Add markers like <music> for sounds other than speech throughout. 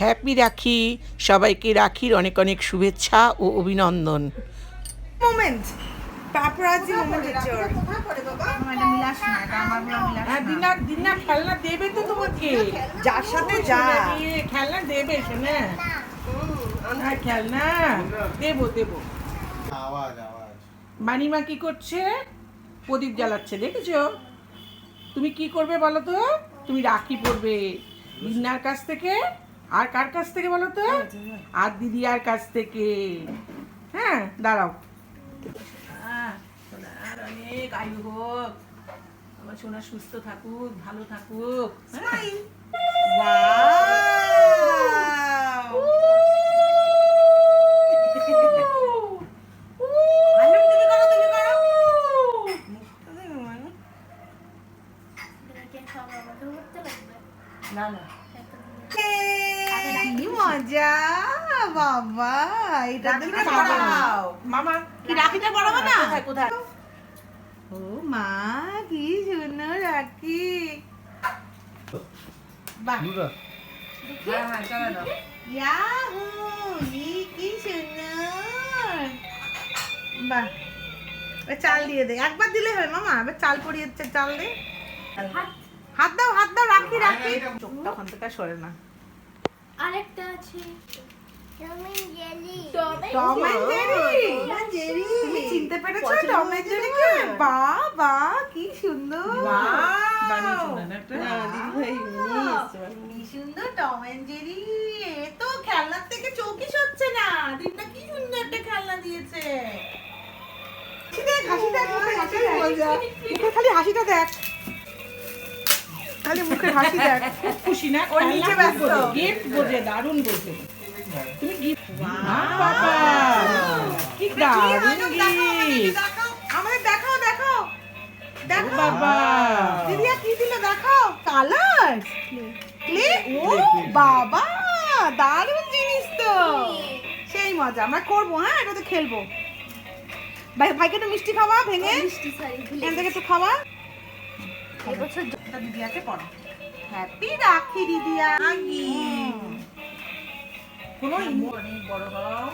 Happy রাখি সবাইকে রাখির অনেক অনেক শুভেচ্ছা ও অভিনন্দন। মোমেন্ট পাপরাজি মোমেন্ট ওর হ্যাঁ দিনা দিনা খেলনা দেবে তো তোমাকে। যার সাথে যা। খেলনা দেবে শোনা। হ্যাঁ খেলনা। দেবো দেবো। আওয়াজ আওয়াজ। মানিমা কি করছে? প্রদীপ জ্বালাচ্ছে দেখেছ? তুমি কি করবে বলো তো? তুমি রাখি পরবে। দিন্নার কাছ থেকে আর কার কাছ থেকে বলো তো? আর দিদি আর কাছ থেকে। হ্যাঁ দাঁড়াও। অনেক আয়ু হোক আমার সোনা সুস্থ থাকুক ভালো থাকুক। হ্যাঁ? না না। কি মজা? বাবা এটা তুমি পড়াও। মামা কি রাখিটা পড়াবো না? কোথায় কোথায়? ও মা কি সুন্দর রাখি। বাহ। হ্যাঁ হ্যাঁ চলো না ইয়াহু কি সুন্দর। বাহ। চাল দিয়ে দে। একবার দিলে হবে মামা এবার চাল পড়িয়ে দিচ্ছে চাল দে। হাত। দাও হাত দাও রাখি রাখি। ওখান থেকে আর সরে না। আরেকটা আছে। চিনতে পেরেছ টম এন্ড জেরি কে? সুন্দর। সুন্দর টম এন্ড জেরি এ তো খেলনার থেকে হচ্ছে না। দিনটা কি সুন্দর একটা খেলনা দিয়েছে। দেখ, হাসি দেখ, হাসি <laughs> খালি হাসিটা দেখ। খালি মুখের হাসি দেখ। <laughs> খুব খুশি না? ওর নিচে ব্যস্ত। গিফট বোঝে দারুণ বোঝে তুমি গিফট বাবা। কি দারুণ গিফট আমাদের দেখাও দেখাও দেখাও বাবা। দিদিয়া কি দিল? দেখাও কালার। ক্লে ও বাবা দারুণ জিনিস তো। সেই মজা। আমরা করব হ্যাঁ? এটা তো খেলব। ভাই ভাইকে একটু মিষ্টি খাওয়া ভেঙে। মিষ্টি সরি এখান থেকে একটু খাওয়া। এবছর এটা দিদিয়াকে পড়ো। হ্যাপি রাখি দিদিয়া। আগি কোনো অনেক বড় হও।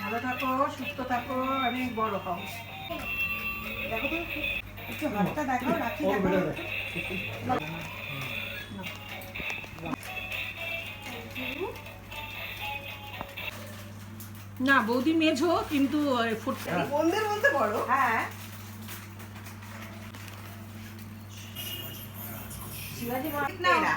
ভালো থাকো সুস্থ থাকো অনেক বড় হও। দেখো তো। একটু হাতটা দেখাও রাখি দেখাও। না বৌদি মেঝো কিন্তু বন্ধের মধ্যে বড় হ্যাঁ। শিবাজি না!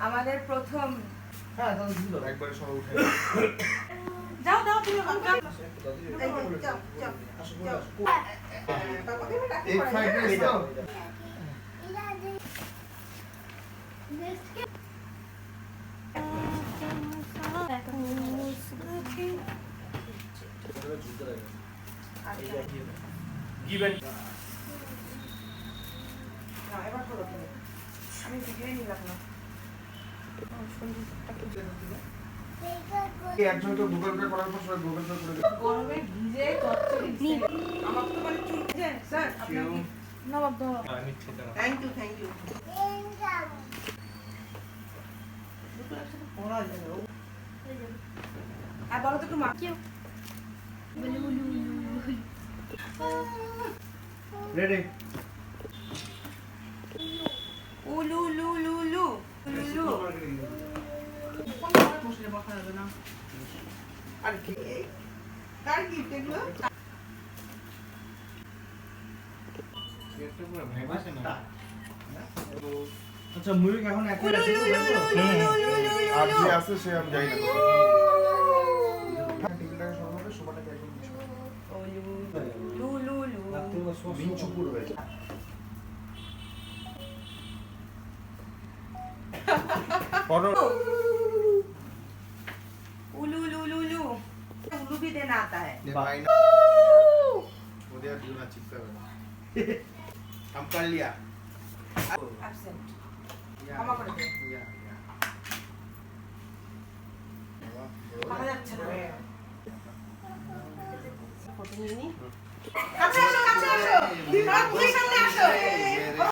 আমাদের প্রথম। হ্যাঁ দাও। দাও তুমি বাবাকে আমি ভিডিওই নিলাম না এই একজন গুগল পে করার পর সবাই গুগল পে করে গরমে ভিজে আমার তো মানে চুল যে স্যার আপনার নবাব দাও থ্যাংক ইউ থ্যাংক ইউ দুটো একসাথে পড়া যাবে আর বলো তো একটু মা। রেডি কথা হবে না আর কি? কার গিফট এগুলো? আচ্ছা মুরগি এখন এক হ্যাঁ। আর যে আছে সে আমি যাই না টেবিলটাকে সর্বদা সবাটাকে একদম কিছু লু লু লু মিঞ্চু পুরো। হয়েছে Horror. आता है ये भाई दिया दियो ना चिपका हुआ हम कर लिया অ্যাবসেন্ট या, क्षमा कर दो। या, या। बाबा, পারা যাচ্ছে না ফটো নিয়ে নি কাছে আসো কাছে আসো